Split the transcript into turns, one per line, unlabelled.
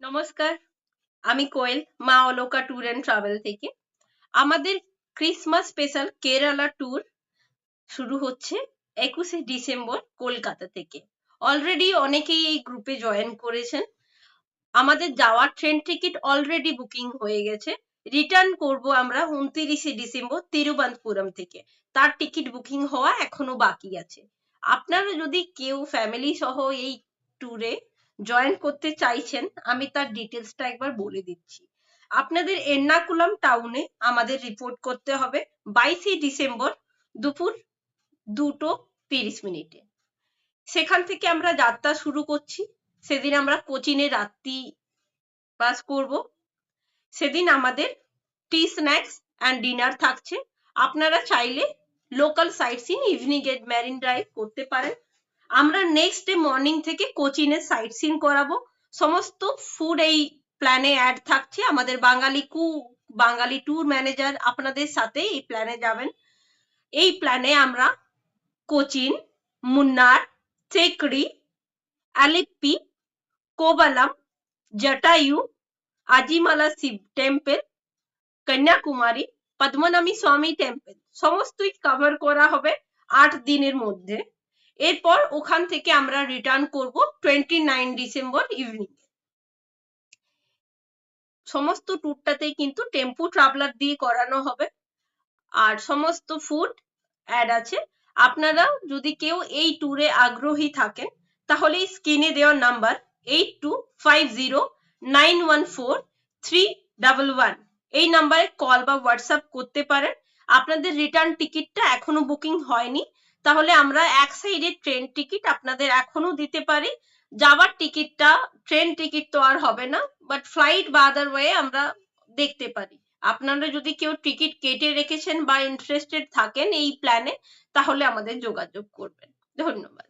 নমস্কার, আমি কোয়েল, মা অলোকা ট্যুর অ্যান্ড ট্রাভেল থেকে। আমাদের ক্রিসমাস স্পেশাল কেরালা ট্যুর শুরু হচ্ছে একুশে ডিসেম্বর কলকাতা থেকে। অলরেডি অনেকেই এই গ্রুপে জয়েন করেছেন। আমাদের যাওয়ার ট্রেন টিকিট অলরেডি বুকিং হয়ে গেছে। রিটার্ন করব আমরা উনত্রিশে ডিসেম্বর তিরুবন্তপুরম থেকে। তার টিকিট বুকিং হওয়া এখনও বাকি আছে। আপনারা যদি কেউ ফ্যামিলি সহ এই ট্যুরে জয়েন করতে চাইছেন, আমি তার ডিটেলসটা একবার বলে দিচ্ছি। আপনাদের এর্নাকুলাম টাউনে আমাদের রিপোর্ট করতে হবে বাইশে ডিসেম্বর দুপুর দুটো তিরিশ মিনিটে। সেখান থেকে আমরা যাত্রা শুরু করছি। সেদিন আমরা কোচিনে রাত্রি বাস করব। সেদিন আমাদের টি স্ন্যাক্স অ্যান্ড ডিনার থাকছে। আপনারা চাইলে লোকাল সাইট সিন ইভিনিং এর ম্যারিন ড্রাইভ করতে পারেন। আমরা নেক্সট ডে মর্নিং থেকে কোচিনে সাইট সিন করাবো। সমস্ত ফুড এই প্ল্যানে অ্যাড থাকছে। আমাদের বাঙালি কু, বাঙালি ট্যুর ম্যানেজার আপনাদের সাথে এই প্ল্যানে যাবেন। এই প্ল্যানে আমরা কোচিন, মুন্নার চেকড়ি আলিপ্পি কোবালাম, জটায়ু, আজিমালা শিব টেম্পল কন্যাকুমারী, পদ্মনামী স্বামী টেম্পল সমস্তই কভার করা হবে আট দিনের মধ্যে। এরপর ওখান থেকে আমরা রিটার্ন করব টোয়েন্টি নাইন ডিসেম্বর ইভিনিং সমস্ত ট্যুরটাতেই কিন্তু টেম্পু ট্রাভেলার দিয়ে করানো হবে। আর সমস্ত ফুড অ্যাড আছে। আপনারা যদি কেউ এই ট্যুরে আগ্রহী থাকেন, তাহলে স্ক্রিনে দেওয়া number eight two five zero nine one four three double one এই নাম্বারে কল বা হোয়াটসঅ্যাপ করতে পারেন। আপনাদের রিটার্ন টিকিটটা এখনও বুকিং হয়নি। তাহলে আমরা এক সাইডে ট্রেন টিকিট আপনাদের এখনও দিতে পারি। যাওয়ার টিকিটটা ট্রেন টিকিট তো আর হবে না বাট ফ্লাইট বা আদার ওয়ে আমরা দেখতে পারি। আপনারা যদি কেউ টিকিট কেটে রেখেছেন বা ইন্টারেস্টেড থাকেন এই প্ল্যানে তাহলে আমাদের যোগাযোগ করবেন। ধন্যবাদ।